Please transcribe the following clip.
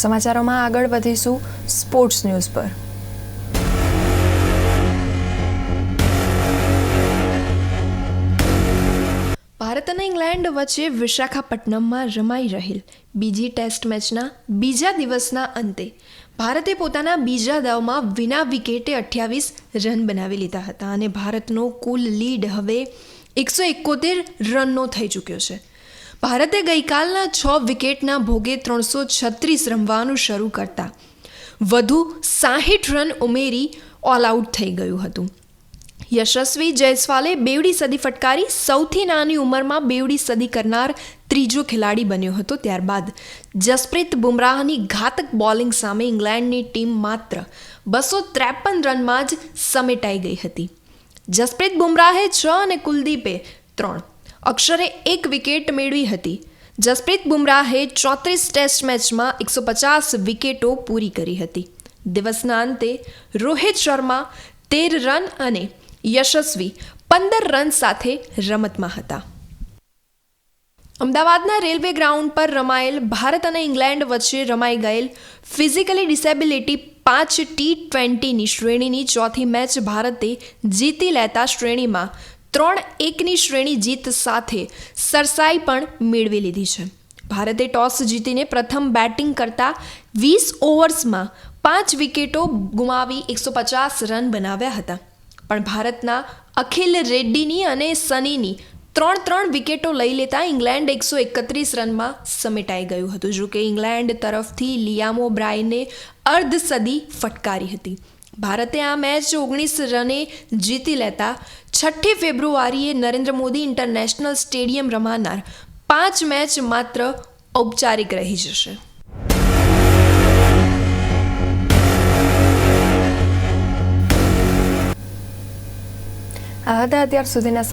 સમાચારોમાં આગળ વધીશું સ્પોર્ટ્સ ન્યૂઝ પર. ભારત અને ઇંગ્લેન્ડ વચ્ચે વિશાખાપટ્ટનમમાં રમાઈ રહેલ બીજી ટેસ્ટ મેચના બીજા દિવસના અંતે ભારતે પોતાના બીજા દાવમાં વિના વિકેટે અઠ્યાવીસ રન બનાવી લીધા હતા અને ભારતનો કુલ લીડ હવે એકસો એકોતેર રનનો થઈ ચૂક્યો છે. ભારતે ગઈકાલના છ વિકેટના ભોગે ત્રણસો છત્રીસ રમવાનું શરૂ કરતા. વધુ સાહીઠ રન ઉમેરી ઓલ આઉટ થઈ ગયું હતું. યશસ્વી જયસ્વાલે બેવડી સદી ફટકારી, સૌથી નાની ઉંમરમાં બેવડી સદી કરનાર ત્રીજો ખેલાડી બન્યો હતો ત્યારબાદ. જસપ્રીત બુમરાહની ઘાતક બોલિંગ સામે ઇંગ્લેન્ડની ટીમ માત્ર બસો ત્રેપન રનમાં જ સમેટાઈ ગઈ હતી. જસપ્રીત બુમરાહે છ અને કુલદીપે ત્રણ. અક્ષરે એક વિકેટ મેળવી હતી. જસપ્રીત બુમરાહે ચોત્રીસ ટેસ્ટ મેચમાં એકસો પચાસ વિકેટો પૂરી કરી હતી. દિવસના અંતે રોહિત શર્મા તેર રન અને યશસ્વી પંદર રન સાથે રમતમાં હતા. અમદાવાદના રેલવે ગ્રાઉન્ડ પર રમાયેલ ભારત અને ઇંગ્લેન્ડ વચ્ચે રમાઈ ગયેલ ફિઝિકલી ડિસેબિલિટી પાંચ ટી ટ્વેન્ટીની શ્રેણીની ચોથી મેચ ભારતે જીતી લેતા શ્રેણીમાં ત્રણ એકની શ્રેણી જીત સાથે સરસાઈ પણ મેળવી લીધી છે. ભારતે ટોસ જીતીને પ્રથમ બેટિંગ કરતા વીસ ઓવર્સમાં પાંચ વિકેટો ગુમાવી એકસો પચાસ રન બનાવ્યા હતા. પણ ભારતના અખિલ રેડ્ડીની અને સનીની ત્રણ ત્રણ વિકેટો લઈ લેતા ઇંગ્લેન્ડ એકસો એકત્રીસ રનમાં સમેટાઈ ગયું હતું. જો કે ઇંગ્લેન્ડ તરફથી લિયામો બ્રાયને અર્ધ સદી ફટકારી હતી. ભારતે આ મેચ ઓગણીસ રને જીતી લેતા છઠ્ઠી ફેબ્રુઆરીએ નરેન્દ્ર મોદી ઇન્ટરનેશનલ સ્ટેડિયમ રમાનાર પાંચ મેચ માત્ર ઔપચારિક રહી જશે. આ હતા અત્યાર સુધીના